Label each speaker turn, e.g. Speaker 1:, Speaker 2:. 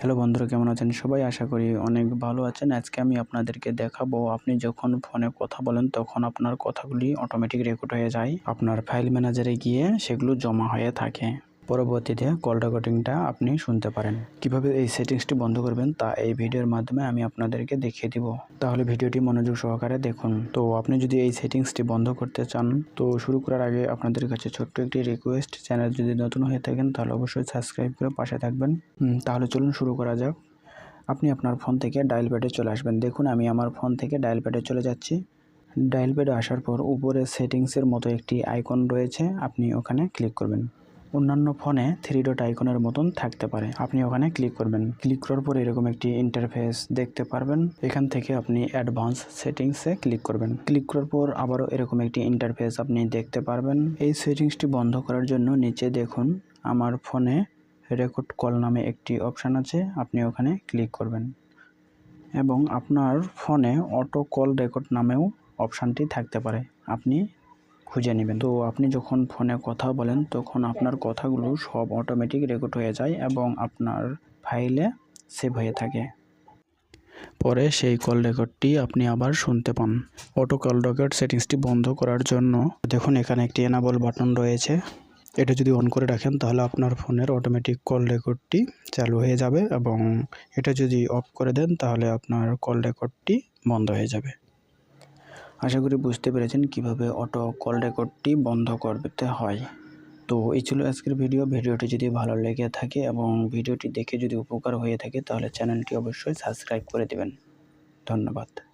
Speaker 1: Hello বন্ধুরা, কেমন আছেন সবাই? আশা করি অনেক ভালো আছেন। আজকে আমি আপনাদেরকে দেখাবো, আপনি যখন ফোনে কথা বলেন তখন আপনার কথাগুলি অটোমেটিক রেকর্ড হয়ে যায়। আপনার ফাইল ম্যানেজারে গিয়ে সেগুলো জমা হয়ে থাকে। পরবর্তীতে কল রেকর্ডিংটা আপনি শুনতে পারেন। কীভাবে এই সেটিংসটি বন্ধ করবেন তা এই ভিডিওর মাধ্যমে আমি আপনাদেরকে দেখিয়ে দিব। তাহলে ভিডিওটি মনোযোগ সহকারে দেখুন। তো আপনি যদি এই সেটিংসটি বন্ধ করতে চান, তো শুরু করার আগে আপনাদের কাছে ছোট্ট একটি রিকোয়েস্ট চ্যানেল যদি নতুন হয়ে থাকেন, তাহলে অবশ্যই সাবস্ক্রাইব করে পাশে থাকবেন। তাহলে চলুন শুরু করা যাক। আপনি আপনার ফোন থেকে ডায়াল প্যাডে চলে আসবেন। দেখুন, আমি আমার ফোন থেকে ডায়াল প্যাডে চলে যাচ্ছি। ডায়াল প্যাডে আসার পর উপরে সেটিংসের মতো একটি আইকন রয়েছে। আপনি ওখানে ক্লিক করবেন। অন্যান্য ফোনে থ্রি ডট আইকনের মতন থাকতে পারে। আপনি ওখানে ক্লিক করবেন। ক্লিক করার পর এরকম একটি ইন্টারফেস দেখতে পারবেন। এখান থেকে আপনি অ্যাডভান্স সেটিংসে ক্লিক করবেন। ক্লিক করার পর আবারও এরকম একটি ইন্টারফেস আপনি দেখতে পারবেন। এই সেটিংসটি বন্ধ করার জন্য নিচে দেখুন, আমার ফোনে রেকর্ড কল নামে একটি অপশান আছে। আপনি ওখানে ক্লিক করবেন। এবং আপনার ফোনে অটো কল রেকর্ড নামেও অপশানটি থাকতে পারে। আপনি খুঁজে নেবেন। তো আপনি যখন ফোনে কথা বলেন, তখন আপনার কথাগুলো সব অটোমেটিক রেকর্ড হয়ে যায় এবং আপনার ফাইলে সেভ হয়ে থাকে। পরে সেই কল রেকর্ডটি আপনি আবার শুনতে পান। অটো কল রেকর্ড সেটিংসটি বন্ধ করার জন্য দেখুন, এখানে একটি এনাবল বাটন রয়েছে। এটা যদি অন করে রাখেন, তাহলে আপনার ফোনের অটোমেটিক কল রেকর্ডটি চালু হয়ে যাবে এবং এটা যদি অফ করে দেন, তাহলে আপনার কল রেকর্ডটি বন্ধ হয়ে যাবে। আশা করি বুঝতে পেরেছেন কীভাবে অটো কল রেকর্ডটি বন্ধ করতে হয়। তো এই ছিল আজকের ভিডিও ভিডিওটি যদি ভালো লেগে থাকে এবং ভিডিওটি দেখে যদি উপকার হয়ে থাকে, তাহলে চ্যানেলটি অবশ্যই সাবস্ক্রাইব করে দেবেন। ধন্যবাদ।